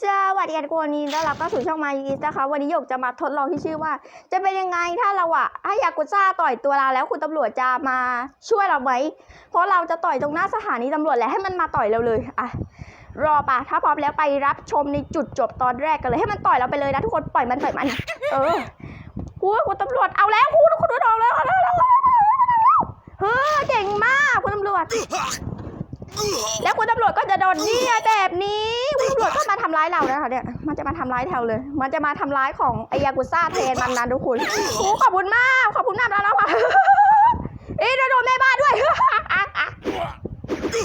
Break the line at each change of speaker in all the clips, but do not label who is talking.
สวัสดีทุกคนนี่ต้อนรับเข้าสู่ช่องมายีสนะคะวันนี้หยกจะมาทดลองที่ชื่อว่า จะเป็นยังไงถ้าเราอะให้ยากุซ่าต่อยตัวเราแล้วคุณตำรวจจะมาช่วยเราไหมเพราะเราจะต่อยตรงหน้าสถานีตำรวจแหละให้มันมาต่อยเราเลยอะรอปะถ้าพร้อมแล้วไปรับชมในจุดจบตอนแรกกันเลยให้มันต่อยเราไปเลยนะทุกคนปล่อยมันปล่อยมัน เออหูคุณตำรวจเอาแล้วคุณคุณโดนแล้วเอาแล้วเอาแล้วเอาแล้วเฮ้ยเก่งมากคุณตำรวจ แล้วคุณตำรวจก็จะโดนเนี่ยแบบนี้คุณตำรวจก็มาทำร้ายเรานะคะเนี่ยมันจะมาทำร้ายแถวเลย มันจะมาทำร้ายของไอยากุซ่าเทนมันนั้นทุกคนโอ้ขอบคุณมากขอบคุณมากแล้วค่ะเอ๊ะโดนแม่บ้านด้วย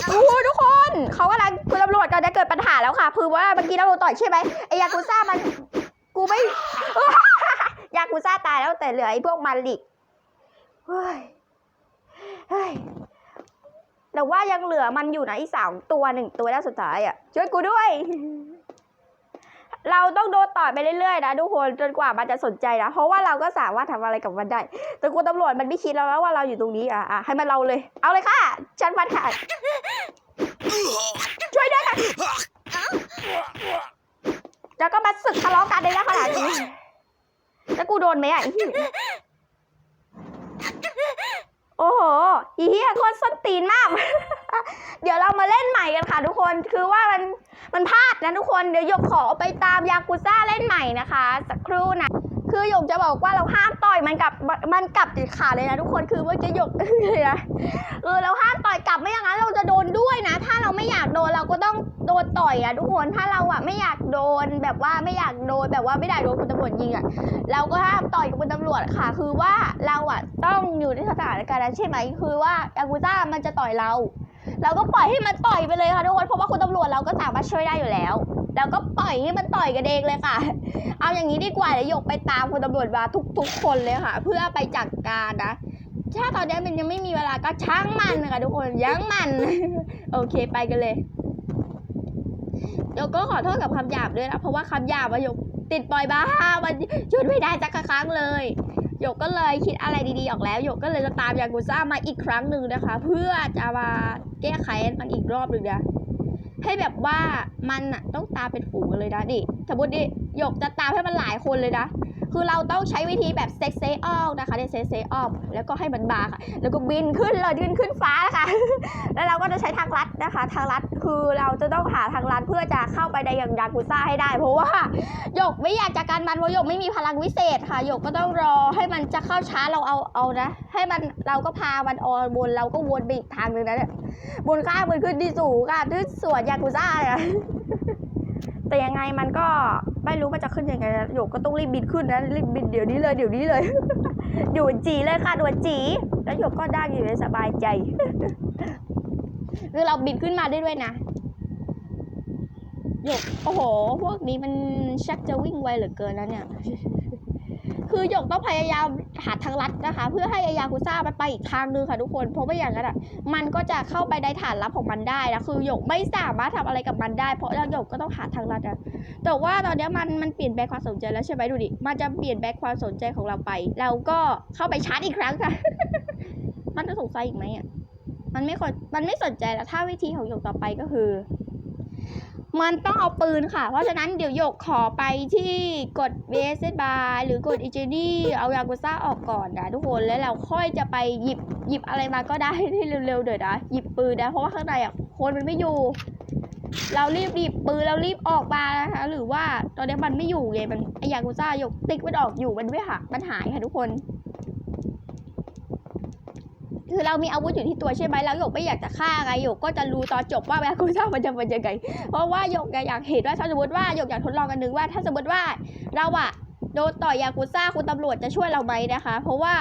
โอ้ทุกคนเขากำลังคุณตำรวจก็จะเกิดปัญหาแล้วค่ะคือว่าเมื่อกี้เราโดนต่อยใช่ไหมไอยากุซ่ามันกูไม่ยากุซ่าตายแล้วแต่เหลือไอพวกมันลิกเฮ้ยเฮ้ย แต่ว่ายังเหลือมันอยู่นะอีสามตัวหนึ่งตัวแล้วสุดท้ายอะ ช่วยกูด้วย เราต้องโดนต่อยไปเรื่อยๆนะทุกคนจนกว่ามันจะสนใจนะ เพราะว่าเราก็สามารถทำอะไรกับมันได้แต่กูตำรวจมันไม่คิดแล้วว่าเราอยู่ตรงนี้อะอะให้มันเราเลย เอาเลยค่ะ ฉันฟันขาดช่วยด้วยค่ะแล้วก็มาสึกทะเลาะกันเลยนขนาดนี้แล้วกูโดนไหมอะไอ้เหี้ยโอ้โหอี เหี้ยโคตรส้นตีนมาก เดี๋ยวเรามาเล่นใหม่กันค่ะ ทุกคนคือว่ามันมันพลาดนะทุกคนเดี๋ยวหยกขอไปตามยากุซ่าเล่นใหม่นะคะ สักครู่นะคือหยกจะบอกว่าเราห้ามต่อยมันกับมันกลับติดขาเลยนะทุกคนคือเมื่อกี้หยกเลยนะเออเราห้ามต่อยกลับไม่อย่างนั้นเราจะโดนด้วยนะ ถ้าเราไม่อยากโดนเราก็ต้องโดนต่อยอะทุกคนถ้าเราอะไม่อยากโดนแบบว่าไม่อยากโดนแบบว่าไม่ได้โดนคุณตำรวจยิงอะเราก็ห้ามต่อยกับคุณตำรวจค่ะ คือว่า เราอะต้องอยู่ในสถานการณ์นั้นใช่ไหมคือว่ายากุซ่ามันจะต่อยเรา เราก็ปล่อยให้มันต่อยไปเลยค่ะทุกคนเพราะว่าคุณตำรวจเราก็สามารถช่วยได้อยู่แล้ว แล้วก็ปล่อยให้มันต่อยกันเองเลยค่ะ เอาอย่างนี้ดีกว่าเดี๋ยวหยกไปตามคุณตำรวจมาทุก ๆ คนเลยค่ะ เพื่อไปจัดการนะถ้าตอนนี้มันยังไม่มีเวลาก็ช่างมันนะคะทุกคนยั้งมัน โอเคไปกันเลยหยกก็ขอโทษกับคำหยาบด้วยนะเพราะว่าคำหยาบอะหยกติดปล่อยบ้ามันหยุดไม่ได้สักครั้งเลย หยกก็เลยคิดอะไรดีๆออกแล้วหยกก็เลยจะตามยากุซ่ามาอีกครั้งหนึ่งนะคะ เพื่อจะมาแก้ไขมันอีกรอบหนึ่งนะให้แบบว่ามันอะต้องตามเป็นฝูงเลยนะดิสมมติดิหยกจะตามให้มันหลายคนเลยนะ คือเราต้องใช้วิธีแบบเซ็กเซออกนะคะเซ็กเซออกแล้วก็ให้มันบาค่ะ แล้วก็บินขึ้นเลยบินขึ้นฟ้านะคะ แล้วเราก็จะใช้ทางลัดนะคะ ทางลัดคือเราจะต้องหาทางลัดเพื่อจะเข้าไปในอย่างยากุซ่าให้ได้ เพราะว่าหยกไม่อยากจัดการมันเพราะหยกไม่มีพลังวิเศษค่ะหยกก็ต้องรอให้มันจะเข้าช้าเราเอาเอานะ ให้มันเราก็พามันออนบนเราก็วนไปอีกทางหนึ่งนะเนี่ยบนข้างมันขึ้นที่สูงค่ะที่สวนยากุซ่าเนี่ยแต่ยังไงมันก็ ไม่รู้มันจะขึ้นยังไงนะโยกก็ต้องรีบบินขึ้นนะรีบบินเดี๋ยวนี้เลยเดี๋ยวนี้เลยด่วนจีเลยค่ะด่วนจี แล้วโยกก็ได้อยู่ในสบายใจคือเราบินขึ้นมาได้ด้วยนะโยกโอ้โห พวกนี้มันชักจะวิ่งไวเหลือเกินแล้วเนี่ย คือหยกต้องพยายามหาทางลัดนะคะ เพื่อให้อายากุซ่ามันไปอีกทางนึงค่ะทุกคน เพราะไม่อย่างนั้นอะมันก็จะเข้าไปในฐานลับของมันได้นะคือหยกไม่สามารถทำอะไรกับมันได้ เพราะแล้วหยกก็ต้องหาทางลัดนะแต่ว่าตอนนี้มันมันเปลี่ยนแปลงความสนใจแล้วใช่ไหมดูดิมันจะเปลี่ยนแปลงความสนใจของเราไป เราก็เข้าไปชาร์จอีกครั้งค่ะ มันจะสงสัยอีกไหมอะมันไม่ค่อยมันไม่สนใจแล้วถ้าวิธีของหยกต่อไปก็คือ มันต้องเอาปืนค่ะ เพราะฉะนั้นเดี๋ยวหยกขอไปที่กดเวสบาร์หรือกดอีเจนี่เอายากุซ่าออกก่อนนะทุกคนแล้วเราค่อยจะไปหยิบหยิบอะไรมาก็ได้ที่เร็วๆเดี๋ยวนะหยิบปืนนะเพราะว่าข้างในอะคนมันไม่อยู่ เรารีบหยิบปืนเรารีบออกมานะคะหรือว่าตอนนี้มันไม่อยู่ไงมันไอยากุซ่าหยกติ๊กมันออกอยู่มันไม่หามันหายค่ะทุกคน คือเรามีอาวุธอยู่ที่ตัวใช่ไหมแล้วหยกไม่อยากจะฆ่าไงหยกก็จะรู้ตอนจบว่าแวากุซ่ามันจะเป็นยังไงเพราะว่าหยกอยากเห็นว่าถ้าสมมติว่าหยกอยากทดลองกันนึงว่า ถ้าสมมติว่าเราอะโดนต่อยยากุซ่าคุณตำรวจจะช่วยเราไหมนะคะ เพราะว่า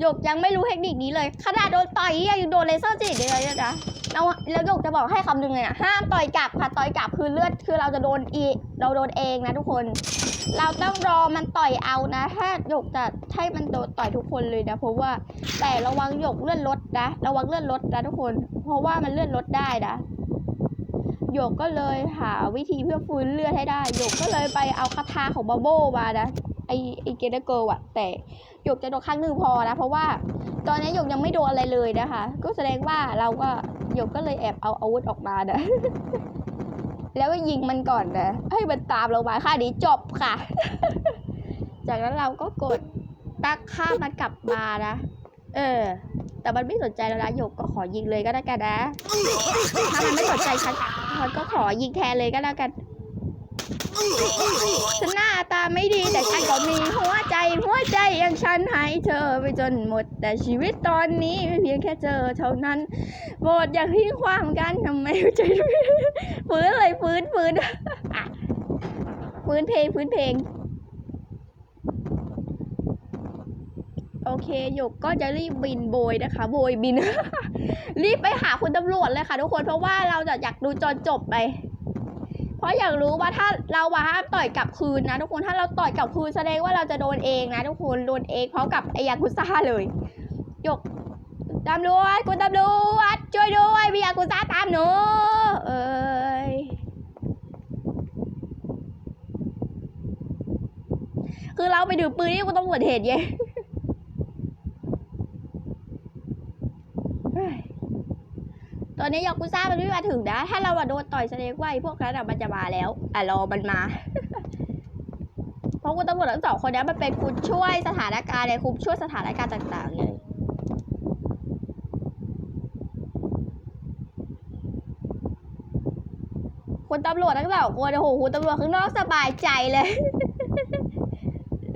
หยกยังไม่รู้เทคนิคนี้เลยขนาดโดนต่อยยังโดนเลเซอร์จีดเลยนะเราแล้วหยกจะบอกให้คำหนึ่งเลยนะห้ามต่อยกลับค่ะต่อยกลับคือเลือดคือเราจะโดนอีเราโดนเองนะทุกคน เราต้องรอมันต่อยเอานะ ถ้าหยกจะให้มันโดนต่อยทุกคนเลยนะ เพราะว่าแต่ระวังหยกเลื่อนรถนะ ระวังเลื่อนรถนะทุกคน เพราะว่ามันเลื่อนรถได้นะหยกก็เลยหาวิธีเพื่อฟื้นเลือดให้ได้หยกก็เลยไปเอาคาถาของบาโบมานะไอไอเกเดเกิลอะแต่หยกจะโดนครั้งหนึ่งพอนะ เพราะว่าตอนนี้หยกยังไม่โดนอะไรเลยนะคะ ก็แสดงว่าเราก็หยกก็เลยแอบเอาอาวุธออกมานะ แล้วก็ยิงมันก่อนนะให้มันตามเรามาค่านี้จบค่ะ จากนั้นเราก็กดตั้งค่ามมันกลับมานะ เออ แต่มันไม่สนใจแล้วนะหยกก็ขอยิงเลยก็แล้วกันนะ ถ้ามันไม่สนใจฉันมันก็ขอยิงแทนเลยก็แล้วกัน ฉันหน้าตาไม่ดีแต่ฉันก็มีหัวใจหัวใจอย่างฉันให้เธอไปจนหมด แต่ชีวิตตอนนี้ไม่เพียงแค่เจอเท่านั้นโปรดอย่าทิ้งความกันทำไมหัวใจฟื้นเลยฟื้นฟื้นฟื้นเพลงฟื้นเพลง โอเคหยกก็จะรีบบินโบยนะคะ โบยบิน รีบไปหาคุณตำรวจเลยค่ะทุกคนเพราะว่าเราจะอยากดูจนจบไป เพราะอยากรู้ว่าถ้าเราว่าห้ามต่อยกลับคืนนะทุกคนถ้าเราต่อยกลับคืนแสดงว่าเราจะโดนเองนะทุกคนโดนเองพร้อมกับไอยากุซ่าเลยหยกตำรวจคุณตำรวจช่วยด้วยมียากุซ่าตามหนูเอ้ยคือเราไปดื่มปืนนี่คุณตำรวจเห็นไง เฮ้ย ตอนนี้ยากุซ่ามันไม่มาถึงนะ ถ้าเราอะโดนต่อยแสดงว่าไอ้พวกนั้นอะมันจะมาแล้วอะรอมันมา เพราะคุณตำรวจทั้งสองคนนี้มันเป็นคุณช่วยสถานการณ์เลยคุณช่วยสถานการณ์ต่างๆเลยคุณตำรวจทั้งสองคนโอ้โหคุณตำรวจข้างนอกสบายใจเลย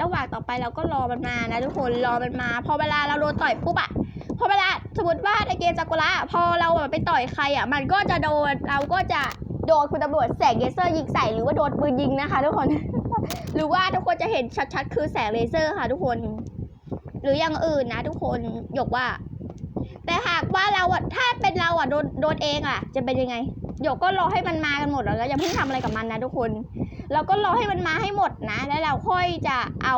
ระหว่างต่อไปเราก็รอมันมานะทุกคนรอมันมา พอเวลาเราโดนต่อยปุ๊บอะพอเวลา มมติว่าในเกมจากุระพอเราแบบไปต่อยใครอะ มันก็จะโดนเราก็จะโดนคุณตำรวจแสงเลเซอร์ยิงใส่หรือว่าโดนปืนยิงนะคะ ทุกคน หรือว่าทุกคนจะเห็นชัดๆ คือแสงเลเซอร์ค่ะ ทุกคน หรืออย่างอื่นนะ ทุกคนหยกว่า แต่หากว่าเราอะถ้าเป็นเราอะโดนโดนเองอะ จะเป็นยังไงหยกก็รอให้มันมากันหมดแล้วอย่าเพิ่งทำอะไรกับมันนะทุกคน เราก็รอให้มันมาให้หมดนะ แล้วเราค่อยจะเอา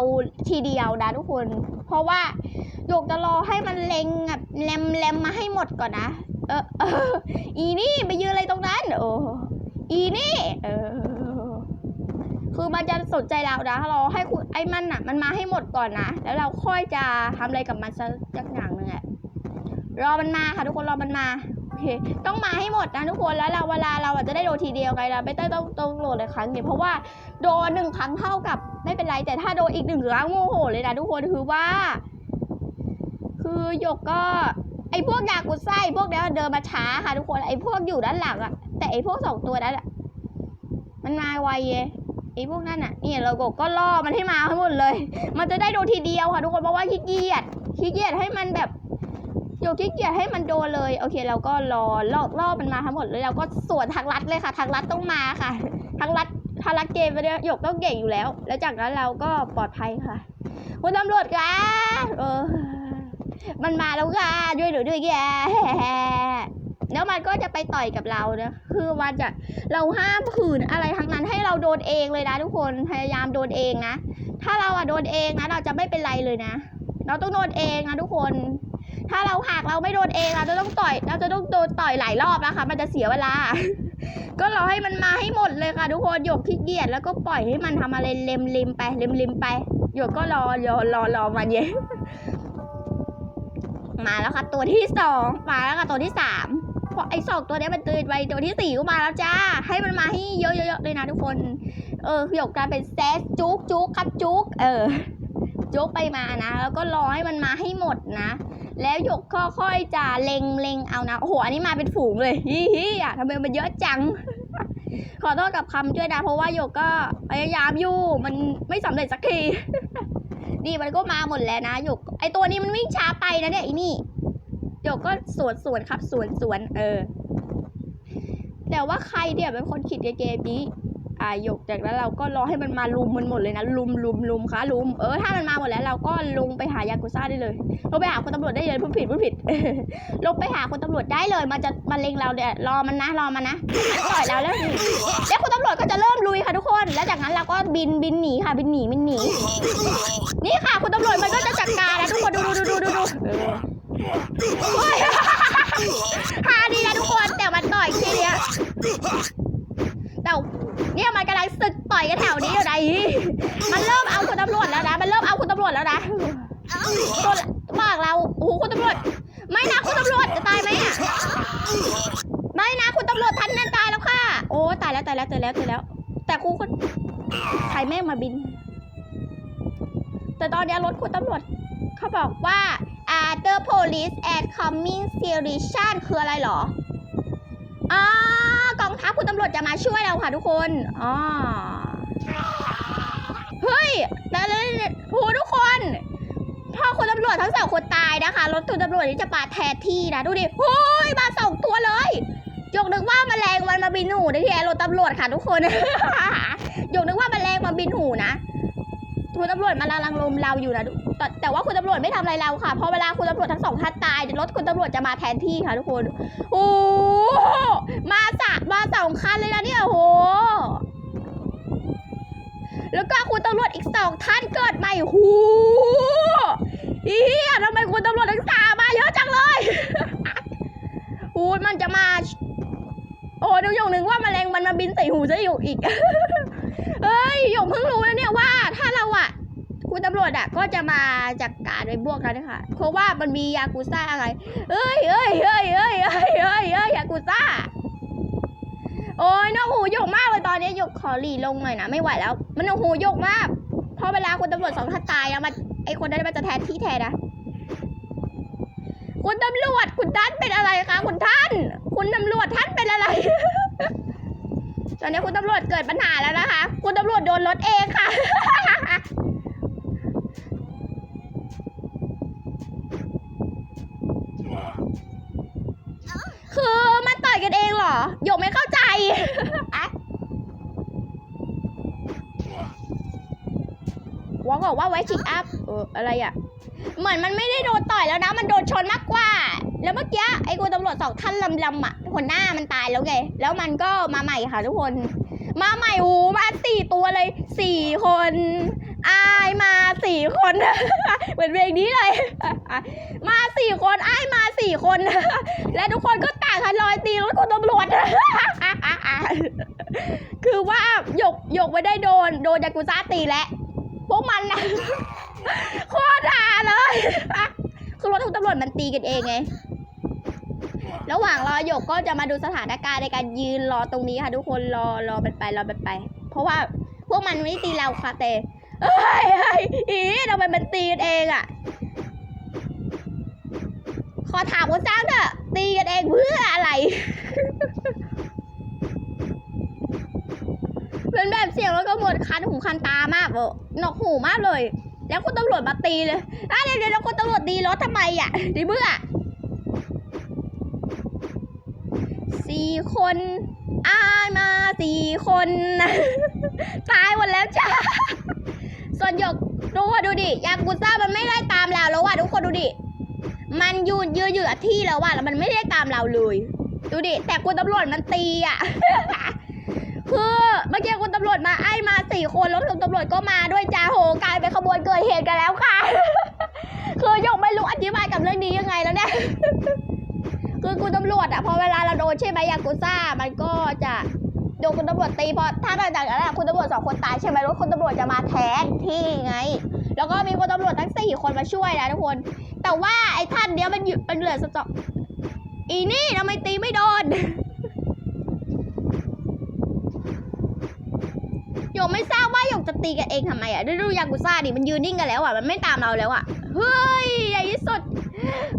ทีเดียวนะทุกคน เพราะว่า หยกจะรอให้มันเล็งแบบแลมแลมมาให้หมดก่อนนะ เออเอออีนี่ไปยืนอะไรตรงนั้น โอ้อีนี่เออคือมันจะสนใจเรานะรอให้คุณไอ้มันอะ มันมาให้หมดก่อนนะ แล้วเราค่อยจะทำอะไรกับมันสักอย่างหนึ่งอะรอมันมาค่ะทุกคนรอมันมาโอเคต้องมาให้หมดนะทุกคนแล้วเราเวลาเราอะจะได้โดนทีเดียวไงเราไม่ต้องต้องต้องโหลดเลยครั้งเดียวเพราะว่าโดนหนึ่งครั้งเท่ากับไม่เป็นไรแต่ถ้าโดนอีกหนึ่งครั้งโมโหเลยนะทุกคนคือว่า คือหยกก็ ไอ้พวกยากุซ่าไอ้พวกเนี้ยเดินมาช้าค่ะทุกคนไอ้พวกอยู่ด้านหลังอะแต่ไอ้พวกสองตัวนั้นอะมันมาไวเยไอ้พวกนั้นอะเนี่ยเราก็ก็ล่อมันให้มาให้งหมดเลย มันจะได้โดนทีเดียวค่ะทุกคนเพราะว่าขี้เกียจขี้เกียจให้มันแบบโยกขี้เกียจให้มันโดนเลย โอเคเราก็รอล่อล่อมันมาทั้งหมดเลยเราก็สวนทางลัดเลยค่ะ ทางลัดต้องมาค่ะ ทางลัดทางลัดเกมไปเนี่ยหยกต้องเก่งอยู่แล้ว แล้วจากนั้นเราก็ปลอดภัยค่ะคุณตำรวจคะเออ มันมาแล้วค่ะด้วยหนูด้วยแกแล้วมันก็จะไปต่อยกับเรานะ คือมันจะเราห้ามขืนอะไรทั้งนั้นให้เราโดนเองเลยนะทุกคนพยายามโดนเองนะ ถ้าเราอะโดนเองนะเราจะไม่เป็นไรเลยนะ เราต้องโดนเองนะทุกคน ถ้าเราหากเราไม่โดนเองเราจะต้องต่อย เราจะต้องโดนต่อยหลายรอบนะคะ มันจะเสียเวลา ก็รอให้มันมาให้หมดเลยค่ะ ทุกคนหยกขี้เกียจแล้วก็ปล่อยให้มันทำอะไรเล็มๆไปเล็มริมๆไปหยกก็รอรอรอรอมันเย็น มาแล้วค่ะ ตัวที่สองมาแล้วค่ะตัวที่สามเพราะไอ้สองตัวนี้มันตื่นไปตัวที่สี่ก็มาแล้วจ้า ให้มันมาให้เยอะๆเลยนะทุกคน เออหยกกายเป็นแซสจุกจุกครับจุกเออ จุกไปมานะ แล้วก็รอให้มันมาให้หมดนะ แล้วหยกค่อยๆจะเล็งเล็งเอานะโอ้โหอันนี้มาเป็นฝูงเลยฮิฮิอะทำไมมันเยอะจัง ขอโทษกับคำช่วยนะ เพราะว่าหยกก็พยายามอยู่ มันไม่สำเร็จสักที นี่มันก็มาหมดแล้วนะหยก ไอตัวนี้มันวิ่งช้าไปนะเนี่ยไอนี่หยกก็สวนสวนครับสวนสวนเออ แต่ว่าใครเนี่ยเป็นคนคิดเกมนี้ อ่าหยกจากนั้นเราก็รอให้มันมาลุมมันหมดเลยนะลุมลุมลุมค่ะลุมเออถ้ามันมาหมดแล้วเราก็ลงไปหายากุซ่าได้เลยลงไปหาคนตำรวจได้เลยพูดผิดพูดผิดลงไปหาคนตำรวจได้เลย มันจะมาเล็งเราเนี่ยรอมันนะรอมันนะต่อยเราแล้วนี่แล้วคุณตำรวจก็จะเริ่มลุยค่ะทุกคน แล้วจากนั้นเราก็บินบินหนีค่ะบินหนีบินหนีนี่ค่ะคุณตำรวจมันก็จะจัดการแล้วทุกคนดูดูดูดูดูดูโอ้ยฮาดีนะทุกคนแต่มันต่อยแค่เนี้ยแต่ เนี่ยมันกำลังศึกต่อยกันแถวนี้อยู่ไหนมันเริ่มเอาคุณตำรวจแล้วนะ มันเริ่มเอาคุณตำรวจแล้วนะตัวบอกเราโอ้โหคุณตำรวจ ไม่นะคุณตำรวจจะตายไหมอะไม่นะคุณตำรวจท่านนั้นตายแล้วค่ะ โอ้ตายแล้วตายแล้วตายแล้วตายแล้ว แต่ครูคนใครแม่งมาบิน แต่ตอนนี้รถคุณตำรวจ เขาบอกว่า uh, the police at coming station คืออะไรหรอ อกองทัพคุณตำรวจจะมาช่วยเราค่ะทุกคนอ๋อเฮ้ยแต่เลยโหทุกคนพ่อคุณตำรวจทั้งสองคนตายนะคะรถคุณตำรวจนี่จะมาแทนที่นะดูดิโอ้ยมาสองตัวเลยยกนึกว่าแมลงมันมาบินหูในที่แอร์รถตำรวจค่ะทุกคนยกนึกว่าแมลงมาบินหูนะ คุณตำรวจมาลาลังลมเราอยู่นะแต่แต่ว่าคุณตำรวจไม่ทำอะไรเราค่ะ เพราะเวลาคุณตำรวจทั้งสองท่านตายรถคุณตำรวจจะมาแทนที่ค่ะทุกคน โอ้มาสะมาสองคันเลยนะเนี่ยโห แล้วก็คุณตำรวจอีกสองท่านเกิดใหม่หูอีเหี้ยทำไมคุณตำรวจทั้งสามมาเยอะจังเลยหูยมันจะมา โอ้ดูอย่างหนึ่งว่าแมลงมันมาบินใส่หูจะอยู่อีก เอ้ยหยกเพิ่งรู้นะเนี่ยว่าถ้าเราอะคุณตำรวจอะก็จะมาจัดการในพวกนั้นนะคะเพราะว่ามันมียากุซ่าอะไร เอ้ยเอ้ยเอ้ยเอ้ยเอ้ยเอ้ยเอ้ยยากุซ่า โอ้ยน้องหูหยกมากเลยตอนนี้หยกขอหลีลงหน่อยนะไม่ไหวแล้ว มันน้องหูหยกมากเพราะเวลาคุณตำรวจสองท่านตายอะมันไอคนนั้นมันจะแทนที่แทนนะคุณตำรวจคุณท่านเป็นอะไรคะคุณท่าน คุณตำรวจท่านเป็นอะไร ตอนนี้คุณตำรวจเกิดปัญหาแล้วนะคะ คุณตำรวจโดนรถเองค่ะ คือมันต่อยกันเองเหรอหยกไม่เข้าใจวองบอกว่าไว้ชิกอัพเอออะไรอะ เหมือนมันไม่ได้โดนต่อยแล้วนะ มันโดนชนมากกว่า แล้วเมื่อกี้ไอ้คุณตำรวจสองท่านลำลำๆอะหัวหน้ามันตายแล้วไง แล้วมันก็มาใหม่ค่ะทุกคน มาใหม่โอ้มาสี่ตัวเลยสี่คนอายมาสี่คน เหมือนเพลงนี้เลย มาสี่คนอายมาสี่คน และทุกคนก็ต่างกันรอยตีรถคุณตำรวจคือว่าหยกหยกไม่ได้โดน โดนยากุซ่าตีแล้วพวกมันนะโคตรด่าเลยคือรถคุณตำรวจมันตีกันเองไง ระหว่างรอหยกก็จะมาดูสถานการณ์ในการยืนรอตรงนี้ค่ะ ทุกคนรอรอไปไปรอไปไป เพราะว่าพวกมันไม่ตีเราค่ะแต่เอ้ยเฮ้ยอีทำไมมันตีกันเองอะขอถามคุณจ้างเถอะตีกันเองเพื่ออะไร เป็นแบบเสียงแล้วก็หมดคันหูคันตามากเลยหนวกหูมากเลย แล้วคุณตำรวจมาตีเลยอะเดี๋ยวเดี๋ยวแล้วคุณตำรวจตีรถทำไมอะดิเบื่อ สี่คนอายมาสี่คนตายหมดแล้วจ้าส่วนหยกดูว่าดูดิยากุซ่ามันไม่ได้ตามเราแล้วว่ะทุกคนดูดิมันยืนยืนอยู่กับที่แล้วว่ะแล้วมันไม่ได้ตามเราเลย ดูดิแต่คุณตำรวจมันตีอะคือเมื่อกี้คุณตำรวจมาไอ้มาสี่คนแล้วคุณตำรวจก็มาด้วยจ้าโหกลายเป็นขบวนเกิดเหตุกันแล้วค่ะ คือหยกไม่รู้อธิบายกับเรื่องนี้ยังไงแล้วเนี่ย คือคุณตำรวจอะพอเวลาเราโดนใช่ไหมยากุซ่ามันก็จะโดนคุณตำรวจตีพอถ้าหลังจากนั้นอะคุณตำรวจสองคนตายใช่ไหมแล้วคุณตำรวจจะมาแทนที่ไง แล้วก็มีคุณตำรวจทั้งสี่คนมาช่วยนะทุกคน แต่ว่าไอ้ท่านเนี้ยมันอยู่เป็นเหลือสตอกอีนี่ทำไมตีไม่โดนหยกไม่ทราบว่าหยกจะตีกันเองทำไมอะดูดูยากุซ่าดิมันยืนนิ่งกันแล้วอะมันไม่ตามเราแล้วอะเฮ้ยใหญ่ที่สุด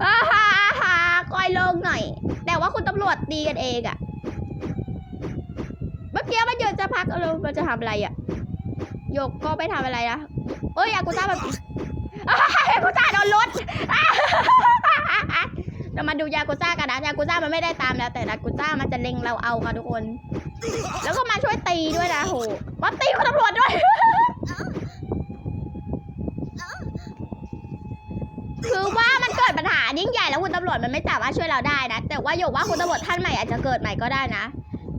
อ่าฮ่าฮ่า อยลงหน่อย แต่ว่าคุณตำรวจตีกันเองอะเมื่อกี้มันยืนจะพักเออมันจะทำอะไรอะหยกก็ไม่ทำอะไรนะเอ้ยยากุซ่าแบบอากุซ่าโดนรถเรามาดูยากุซ่ากันนะยากุซ่ามันไม่ได้ตามแล้ว แต่ยากุซ่ามันจะเล็งเราเอาค่ะทุกคน แล้วก็มาช่วยตีด้วยนะโหมาตีคุณตำรวจด้วยคือว่า ดปัญหายิ่งใหญ่แล้วคุณตำรวจมันไม่สามารถช่วยเราได้นะ แต่ว่าหยกว่าคุณตำรวจท่านใหม่อาจจะเกิดใหม่ก็ได้นะ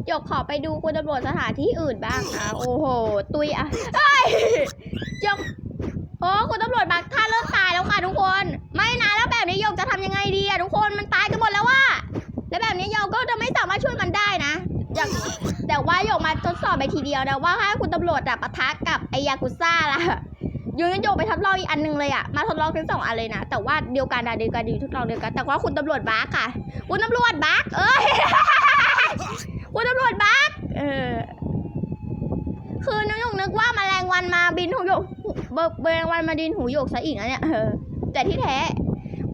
หยกขอไปดูคุณตำรวจสถานที่อื่นบ้างนะโอ้โห ตุยอะเอ้ยหยกโอ้คุณตำรวจบางท่านเริ่มตายแล้วค่ะทุกคน ไม่นะแล้วแบบนี้หยกจะทำยังไงดีอะทุกคนมันตายกันหมดแล้วว่าแล้วแบบนี้หยกก็จะไม่สามารถช่วยมันได้นะอย่างแต่ว่าหยกมาทดสอบไปทีเดียวนะว่าถ้าคุณตำรวจอะปะทะกับไอยากุซ่าล่ะ ยูนโยกไปทดลองอีกอันหนึงเลยอะมาทดลองทั้งสองอันเลยนะ แต่ว่าเดียวกันอะเดียวกันดีทดลองเดียวกัน แต่ว่าคุณตำรวจบักค่ะ คุณตำรวจบักเอ้ย คุณตำรวจบักเออ คือน้องหยกนึกว่าแมลงวันมาบินหูหยกเบิกแมลงวันมาดินหูหยกซะอีกนะเนี่ยเออ แต่ที่แท้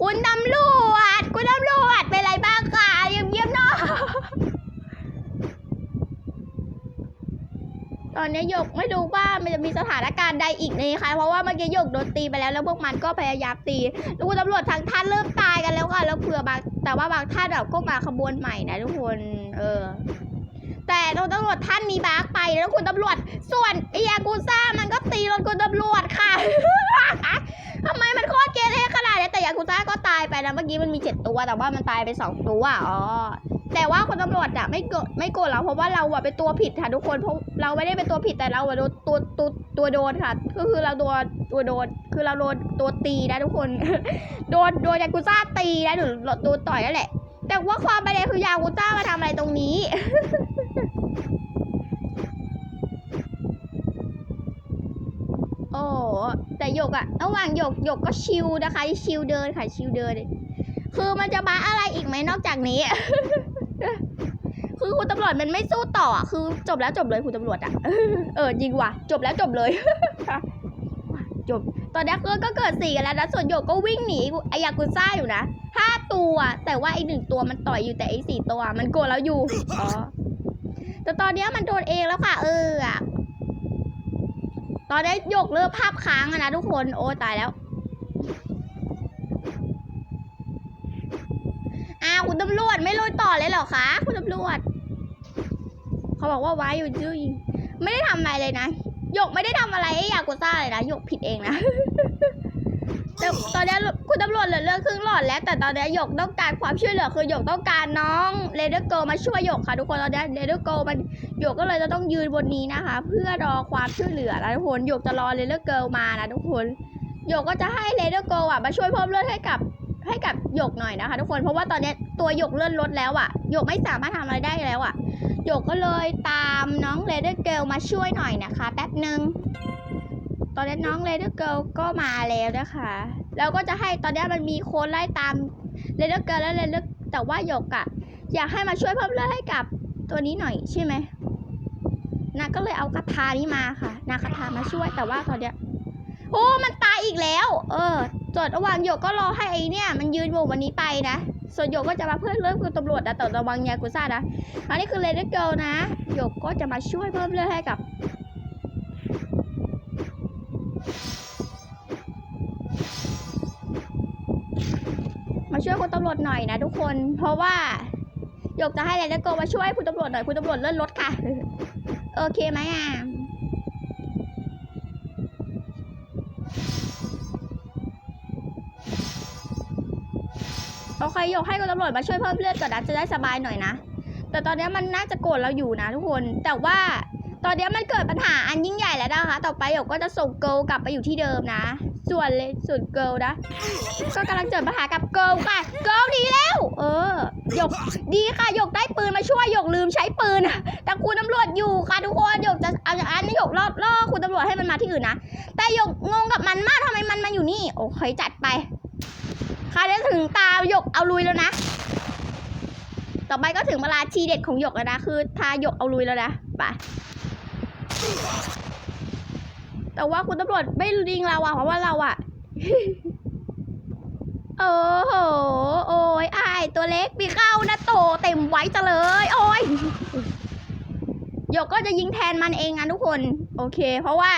คุณตำรวจ คุณตำรวจเป็นไรบ้างคะเยี่ยมเยี่ยมเนาะ ต อนนี้หยกไม่รู้ว่ามันจะมีสถานการณ์ใดอีกไหมคะ เพราะว่าเมื่อกี้หยกโดนตีไปแล้วแล้วพวกมันก็พยายามตีแล้วคุณตำรวจทางท่านเริ่มตายกันแล้วค่ะแล้วเผื่อบางแต่ว่าบางท่านแบบก็มาขบวนใหม่นะทุกคนเออแต่ตำรวจท่านมีบาร์กไปแล้วคุณตำรวจ ส่วนไอ้ยากูซ่ามันก็ตีรถคุณตำรวจค่ะทำไมมันโคตรเกเรขนาดนี้แต่ยากูซ่าก็ตายไปนะเมื่อกี้มันมีเจ็ดตัวแต่ว่ามันตายไปสองตัวอ๋อ แต่ว่าคุณตำรวจอะไม่โกรธไม่โกรธเราเพราะว่าเราอะเป็นตัวผิดค่ะทุกคนเพราะเราไม่ได้เป็นตัวผิดแต่เราอะโดนตัวตัวตัวโดนค่ะ ก็คือเราตัวตัวโดนคือเราโดนตัวตีนะทุกคน โดนโดนยากูซ่าตีนะหรือโดนต่อยนั่นแหละ แต่ว่าความประเด็นคือยากูซ่ามาทำอะไรตรงนี้โอ้แต่หยกอะระหว่างหยกหยกก็ชิลนะคะชิลเดินค่ะชิลเดิน คือมันจะบ้าอะไรอีกไหมนอกจากนี้ คือคุณตำรวจมันไม่สู้ต่ออะคือจบแล้วจบเลยคุณตำรวจอะ เออจริงว่ะ จบแล้วจบเลย จบ ตอนนี้ก็ก็เกิดสี่กันแล้วนะ ส่วนหยกก็วิ่งหนีไอยากุซ่าอยู่นะห้าตัว แต่ว่าไอหนึ่งตัวมันต่อยอยู่แต่ไอสี่ตัว มันโกรธแล้วอยู่ อ๋อ แต่ตอนนี้มันโดนเองแล้วค่ะ เออ ตอนนี้หยกเริ่มภาพค้างนะทุกคน โอ้ตายแล้ว อ้าว คุณตำรวจไม่ลุยต่อเลยเหรอคะคุณตำรวจ เขาบอกว่าไว้อยู่จุ้ยไม่ได้ทำอะไรเลยนะหยกไม่ได้ทำอะไรให้ยากุซ่าเลยนะหยกผิดเองนะแต่ตอนนี้คุณตำรวจเหลือเรื่องครึ่งหลอดแล้ว แต่ตอนนี้หยกต้องการความช่วยเหลือคือหยกต้องการน้องเรเดอร์เกิลมาช่วยหยกค่ะทุกคนตอนนี้เรเดอร์เกิลมันหยกก็เลยจะต้องยืนบนนี้นะคะ เพื่อรอความช่วยเหลือนะทุกคนหยกจะรอเลเดอร์เกิลมานะทุกคนหยกก็จะให้เลเดอร์เกิลอะมาช่วยเพิ่มเลือดให้กับให้กับหยกหน่อยนะคะ ทุกคนเพราะว่าตอนนี้ ตัวหยกเลื่อนลดแล้วอะหยกไม่สามารถทำอะไรได้แล้วอะหยกก็เลยตามน้องเลเดอร์เกลมาช่วยหน่อยนะคะ แป๊บหนึ่งตอนนี้น้องเลเดอร์เกลก็มาแล้วนะคะแล้วก็จะให้ตอนนี้มันมีโค้ดไล่ตามเลเดอร์เกลและเลเดอร์แต่ว่าหยกอะอยากให้มาช่วยเพิ่มเลือดให้กับตัวนี้หน่อยใช่ไหมนาก็เลยเอาคาถานี้มาค่ะ นาคาถามาช่วยแต่ว่าตอนเนี้ยโอ้ มันตายอีกแล้ว เออส่วนระหว่างหยกก็รอให้ไอเนี่ย มันยืนวงวันนี้ไปนะ ส่วนหยกก็จะมาเพื่อเริ่มกับตำรวจนะแต่ระวังยากุซ่านะ อันนี้คือเลดเกิลนะหยกก็จะมาช่วยเพิ่มเลือดให้กับมาช่วยคุณตำรวจหน่อยนะทุกคน เพราะว่าหยกจะให้เลดเกิลมาช่วยคุณตำรวจหน่อยคุณตำรวจเลื่อนรถค่ะ โอเคไหมอะ โอเคยกให้คุณตำรวจมาช่วยเพิ่มเลือดก่อนนะจะได้สบายหน่อยนะ แต่ตอนนี้มันน่าจะโกรธเราอยู่นะทุกคน แต่ว่าตอนนี้มันเกิดปัญหาอันยิ่งใหญ่แล้วนะคะ ต่อไปหยกก็จะส่งเกิลกลับไปอยู่ที่เดิมนะ ส่วนเลยส่วนเกิลนะ ก็กำลังเจอปัญหากับเกิลค่ะ เกิลดีแล้ว เออ หยกดีค่ะ หยกได้ปืนมาช่วย หยกลืมใช้ปืน แต่คุณตำรวจอยู่ค่ะทุกคน หยกจะเอาอันนี้หยกล่อล่อคุณตำรวจให้มันมาที่อื่นนะ แต่หยกงงกับมันมากทำไมมันมาอยู่นี่ โอเคจัดไป คราวนี้ถึงตาหยกเอาลุยแล้วนะ ต่อไปก็ถึงเวลาทีเด็ดของหยกแล้วนะ คือทาหยกเอาลุยแล้วนะไปแต่ว่าคุณตำรวจไม่ริงเราอะเพราะว่าเราอะโอ้โห โอ้ยอายตัวเล็กมีเข้านะโตเต็มไว้จะเลย โอ้ยหยกก็จะยิงแทนมันเองนะทุกคน โอเค เพราะว่า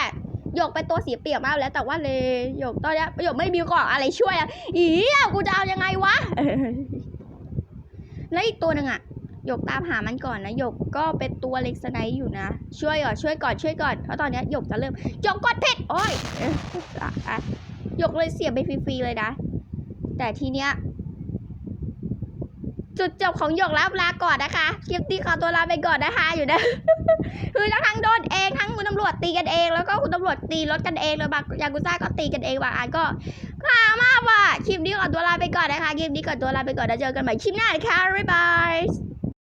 หยกเป็นตัวเสียเปรียบมากแล้วแต่ว่าเลยหยกตอนนี้หยกไม่มีกล่องอะไรช่วยอะอีเอากูจะเอายังไงวะแล้วอีกตัวหนึ่งอะหยกตามหามันก่อนนะหยกก็เป็นตัวเล็กสไนอยู่นะ ช่วยก่อนช่วยก่อนช่วยก่อนเพราะตอนนี้หยกจะเริ่มหยกกดผิดโอ้ยเอ๊ะอะอะหยกเลยเสียไปฟรีๆเลยนะ แต่ทีเนี้ย จุดจบของหยกรับลาก่อนนะคะ คลิปนี้ขอตัวลาไปก่อนนะคะ อยู่นะ คือทั้งโดนเองทั้งคุณตำรวจตีกันเอง แล้วก็คุณตำรวจตีรถกันเองแล้วบางยากุซ่าก็ตีกันเองบางอันก็ขามากว่ะคลิปนี้ขอตัวลาไปก่อนนะคะ คลิปนี้ขอตัวลาไปก่อนแล้วเจอกันใหม่คลิปหน้านะคะบ๊ายบาย